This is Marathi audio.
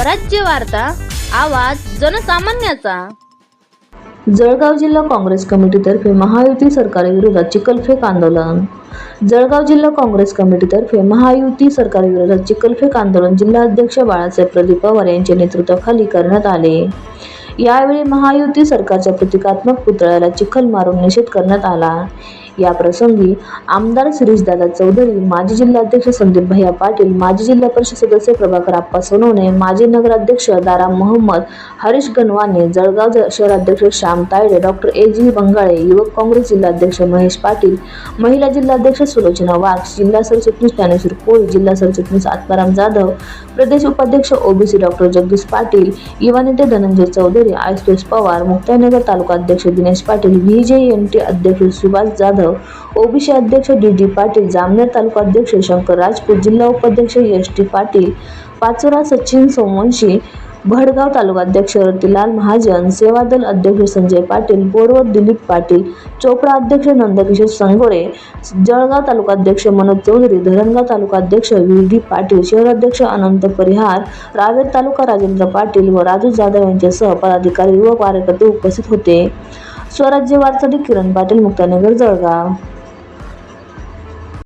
स्वराज्य वार्ता आवाज जनसामान्याचा. जळगाव जिल्हा काँग्रेस कमिटीतर्फे महायुती सरकारविरोधात चिखलफेक आंदोलन. जळगाव जिल्हा काँग्रेस कमिटीतर्फे महायुती सरकारविरोधात चिखलफेक आंदोलन जिल्हाध्यक्ष बाळासाहेब प्रदीप पवार यांच्या नेतृत्वाखाली करण्यात आले. यावेळी महायुती सरकारच्या प्रतिकात्मक पुतळ्याला चिखल मारून निषेध करण्यात आला. या प्रसंगी आमदार शिरीषदादा चौधरी माजी जिल्हाध्यक्ष संदीप भैया पाटील माजी जिल्हा परिषद सदस्य प्रभाकर आप्पा सोनवणे माजी नगराध्यक्ष दारा मोहम्मद हरीश गणवाने जळगाव ज- शहराध्यक्ष Shyam Taide doctor A G Bangale युवक काँग्रेस जिल्हाध्यक्ष महेश पाटील महिला जिल्हाध्यक्ष सुलोचना वाघ जिल्हा सरचिटणीस ज्ञानेश्वर कोळी जिल्हा सरचिटणीस आत्माराम जाधव प्रदेश उपाध्यक्ष ओबीसी डॉक्टर जगदीश पाटील युवा नेते धनंजय चौधरी आयुष पवार मुक्ताईनगर तालुका अध्यक्ष दिनेश पाटील व्हीजेएनटी अध्यक्ष सुभाष जाधव ओबीसी अध्यक्ष डी डी पाटील जामनेर तालुका अध्यक्ष शंकर राजपूत जिल्हा उपाध्यक्ष एस टी पाटील पाचोरा सचिन सोमवंशी भडगाव तालुकाध्यक्ष रतीलाल महाजन सेवादल अध्यक्ष संजय पाटील बोरवत दिलीप पाटील चोपडा अध्यक्ष नंदकिशोर संगोरे जळगाव तालुकाध्यक्ष मनोज चौधरी धरणगाव तालुकाध्यक्ष व्ही डी पाटील शहराध्यक्ष अनंत परिहार रावेर तालुका राजेंद्र पाटील व राजू जाधव यांच्यासह पदाधिकारी व कार्यकर्ते उपस्थित होते. स्वराज्य वारसाठी किरण पाटील मुक्तानगर जळगाव.